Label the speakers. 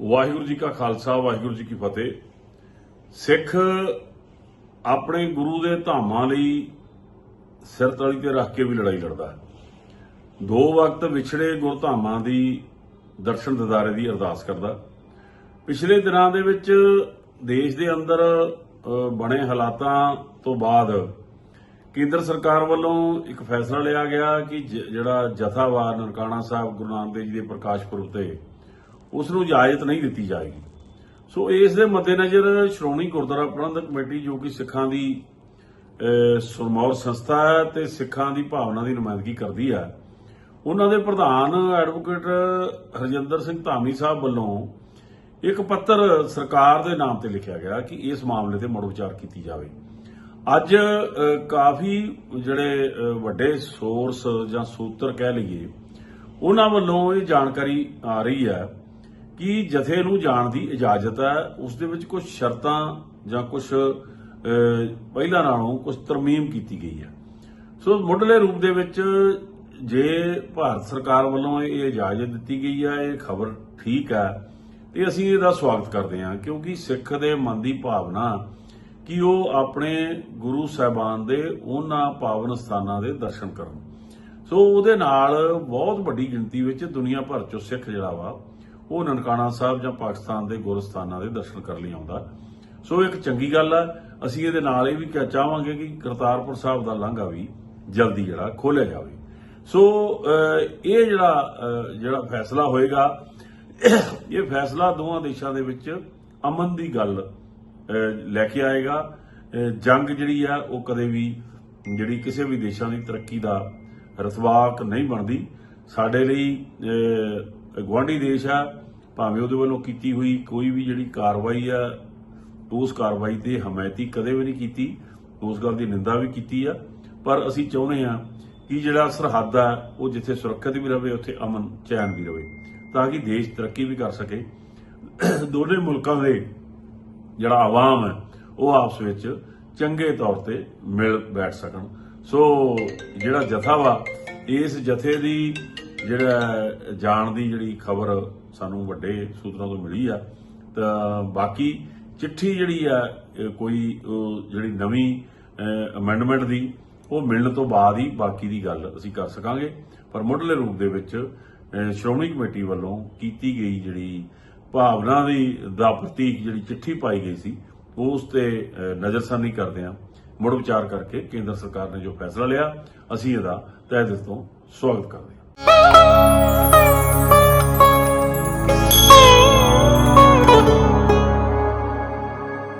Speaker 1: ਵਾਹਿਗੁਰੂ ਜੀ ਕਾ ਖਾਲਸਾ, ਵਾਹਿਗੁਰੂ ਜੀ ਕੀ ਫਤਿਹ। ਸਿੱਖ ਆਪਣੇ ਗੁਰੂ ਦੇ ਧਾਮਾਂ ਲਈ ਸਿਰ ਤਲੀ ਤੇ ਰੱਖ ਕੇ ਵੀ ਲੜਾਈ ਲੜਦਾ ਹੈ। ਦੋ ਵਕਤ ਵਿਛੜੇ ਗੁਰਧਾਮਾਂ ਦੀ ਦਰਸ਼ਨ ਦਿਦਾਰੇ ਦੀ ਅਰਦਾਸ ਕਰਦਾ ਪਿਛਲੇ ਦਿਨਾਂ ਦੇ ਵਿੱਚ ਦੇਸ਼ ਦੇ ਅੰਦਰ ਬਣੇ ਹਾਲਾਤਾਂ ਤੋਂ ਬਾਅਦ ਕੇਂਦਰ ਸਰਕਾਰ ਵੱਲੋਂ ਇੱਕ ਫੈਸਲਾ ਲਿਆ ਗਿਆ ਕਿ ਜ- ਜਿਹੜਾ ਜਥਾਵਾਰ ਨਨਕਾਣਾ ਸਾਹਿਬ ਗੁਰੂ ਨਾਨਕ ਦੇਵ ਜੀ ਦੇ ਪ੍ਰਕਾਸ਼ ਪੁਰਬ ਤੇ ਉਸ ਨੂੰ ਇਜਾਜ਼ਤ ਨਹੀਂ ਦਿੱਤੀ ਜਾਏਗੀ। ਸੋ ਇਸ ਦੇ ਮੱਦੇਨਜ਼ਰ ਸ਼੍ਰੋਮਣੀ ਗੁਰਦੁਆਰਾ ਪ੍ਰਬੰਧਕ ਕਮੇਟੀ, ਜੋ ਕਿ ਸਿੱਖਾਂ ਦੀ ਸੁਰਮੌਰ ਸੰਸਥਾ ਹੈ ਤੇ ਸਿੱਖਾਂ ਦੀ ਭਾਵਨਾ ਦੀ ਨੁਮਾਇੰਦਗੀ ਕਰਦੀ ਹੈ, ਉਹਨਾਂ ਦੇ ਪ੍ਰਧਾਨ ਐਡਵੋਕੇਟ ਹਰਜਿੰਦਰ ਸਿੰਘ ਧਾਮੀ ਸਾਹਿਬ ਵੱਲੋਂ ਇੱਕ ਪੱਤਰ ਸਰਕਾਰ ਦੇ ਨਾਮ ਤੇ ਲਿਖਿਆ ਗਿਆ ਕਿ ਇਸ ਮਾਮਲੇ ਤੇ ਮੁੜ ਵਿਚਾਰ ਕੀਤੀ ਜਾਵੇ। ਅੱਜ ਕਾਫੀ ਜਿਹੜੇ ਵੱਡੇ ਸੋਰਸ ਜਾਂ ਸੂਤਰ ਕਹਿ ਲਈਏ, ਉਹਨਾਂ ਵੱਲੋਂ ਇਹ ਜਾਣਕਾਰੀ ਆ ਰਹੀ ਹੈ ਕਿ ਜਥੇ ਨੂੰ ਜਾਣ ਦੀ ਇਜਾਜ਼ਤ ਹੈ, ਉਸ ਦੇ ਵਿੱਚ ਕੁਝ ਸ਼ਰਤਾਂ ਜਾਂ ਕੁਝ ਪਹਿਲਾਂ ਨਾਲੋਂ ਕੁਝ ਤਰਮੀਮ ਕੀਤੀ ਗਈ ਹੈ। ਸੋ ਮੁੱਢਲੇ ਰੂਪ ਦੇ ਵਿੱਚ ਜੇ ਭਾਰਤ ਸਰਕਾਰ ਵੱਲੋਂ ਇਹ ਇਜਾਜ਼ਤ ਦਿੱਤੀ ਗਈ ਹੈ, ਇਹ ਖਬਰ ਠੀਕ ਹੈ, ਤੇ ਅਸੀਂ ਇਹਦਾ ਸਵਾਗਤ ਕਰਦੇ ਹਾਂ, ਕਿਉਂਕਿ ਸਿੱਖ ਦੇ ਮਨ ਦੀ ਭਾਵਨਾ ਕਿ ਉਹ ਆਪਣੇ ਗੁਰੂ ਸਾਹਿਬਾਨ ਦੇ ਉਹਨਾਂ ਪਾਵਨ ਸਥਾਨਾਂ ਦੇ ਦਰਸ਼ਨ ਕਰਨ। ਸੋ ਉਹਦੇ ਨਾਲ ਬਹੁਤ ਵੱਡੀ ਗਿਣਤੀ ਵਿੱਚ ਦੁਨੀਆ ਭਰ ਚੋਂ ਸਿੱਖ ਜਿਹੜਾ ਵਾ ਉਹ ਨਨਕਾਣਾ ਸਾਹਿਬ ਜਾਂ ਪਾਕਿਸਤਾਨ ਦੇ ਗੁਰਸਥਾਨਾਂ ਦੇ ਦਰਸ਼ਨ ਕਰਨ ਲਈ ਆਉਂਦਾ। ਸੋ ਇੱਕ ਚੰਗੀ ਗੱਲ ਆ, ਅਸੀਂ ਇਹਦੇ ਨਾਲ ਇਹ ਵੀ ਕਹਿ ਚਾਹਾਂਗੇ ਕਿ ਕਰਤਾਰਪੁਰ ਸਾਹਿਬ ਦਾ ਲਾਂਘਾ ਵੀ ਜਲਦੀ ਜਿਹੜਾ ਖੋਲਿਆ ਜਾਵੇ। ਸੋ ਇਹ ਜਿਹੜਾ ਜਿਹੜਾ ਫੈਸਲਾ ਹੋਏਗਾ, ਇਹ ਫੈਸਲਾ ਦੋਵਾਂ ਦੇਸ਼ਾਂ ਦੇ ਵਿੱਚ ਅਮਨ ਦੀ ਗੱਲ ਲੈ ਕੇ ਆਏਗਾ। ਜੰਗ ਜਿਹੜੀ ਆ, ਉਹ ਕਦੇ ਵੀ ਜਿਹੜੀ ਕਿਸੇ ਵੀ ਦੇਸ਼ਾਂ ਦੀ ਤਰੱਕੀ ਦਾ ਰਸਵਾਕ ਨਹੀਂ ਬਣਦੀ। ਸਾਡੇ ਲਈ ਅਹ, ਗੁਆਂਢੀ ਦੇਸ਼ ਆ ਭਾਵੇਂ ਉਹਦੇ ਵੱਲੋਂ ਕੀਤੀ ਹੋਈ ਕੋਈ ਵੀ ਜਿਹੜੀ ਕਾਰਵਾਈ ਆ ਉਸ ਕਾਰਵਾਈ ਤੇ ਹਮਾਇਤੀ ਕਦੇ ਵੀ ਨਹੀਂ ਕੀਤੀ ਉਸ ਗੱਲ ਦੀ ਨਿੰਦਾ ਵੀ ਕੀਤੀ ਆ। ਪਰ ਅਸੀਂ ਚਾਹੁੰਦੇ ਆ ਕਿ ਜਿਹੜਾ ਸਰਹੱਦ ਆ ਉਹ ਜਿੱਥੇ ਸੁਰੱਖਿਅਤ ਵੀ ਰਵੇ ਉੱਥੇ ਅਮਨ ਚੈਨ ਵੀ ਰਵੇ ਤਾਂ ਕਿ ਦੇਸ਼ ਤਰੱਕੀ ਵੀ ਕਰ ਸਕੇ। ਦੋਨੇ ਮੁਲਕਾਂ ਦੇ ਜਿਹੜਾ ਆਵਾਮ ਹੈ ਉਹ ਆਪਸ ਵਿੱਚ ਚੰਗੇ ਤੌਰ ਤੇ ਮਿਲ ਬੈਠ ਸਕਣ। ਸੋ ਜਿਹੜਾ ਜਥਾ ਵਾ ਇਸ ਜਥੇ ਦੀ ਜਿਹੜਾ ਜਾਣ ਦੀ ਜਿਹੜੀ ਖਬਰ ਸਾਨੂੰ ਵੱਡੇ ਸੂਤਰਾਂ ਤੋਂ ਮਿਲੀ ਆ, ਤਾਂ ਬਾਕੀ ਚਿੱਠੀ ਜਿਹੜੀ ਆ ਕੋਈ ਜਿਹੜੀ ਨਵੀਂ ਅਮੈਂਡਮੈਂਟ ਦੀ, ਉਹ ਮਿਲਣ ਤੋਂ ਬਾਅਦ ਹੀ ਬਾਕੀ ਦੀ ਗੱਲ ਅਸੀਂ ਕਰ ਸਕਾਂਗੇ। ਪਰ ਮੁੱਢਲੇ ਰੂਪ ਦੇ ਵਿੱਚ ਸ਼੍ਰੋਮਣੀ ਕਮੇਟੀ ਵੱਲੋਂ ਕੀਤੀ ਗਈ ਜਿਹੜੀ ਭਾਵਨਾ ਦੀ, ਦਾ ਪ੍ਰਤੀਕ ਜਿਹੜੀ ਚਿੱਠੀ ਪਾਈ ਗਈ ਸੀ, ਉਸ ਤੇ ਨਜ਼ਰਸਾਨੀ ਕਰਦੇ ਹਾਂ ਮੁੜ ਵਿਚਾਰ ਕਰਕੇ ਕੇਂਦਰ ਸਰਕਾਰ ਨੇ ਜੋ ਫੈਸਲਾ ਲਿਆ, ਅਸੀਂ ਇਹਦਾ ਤਹਿ ਦਿਲ ਤੋਂ ਸਵਾਗਤ ਕਰਦੇ Thank you.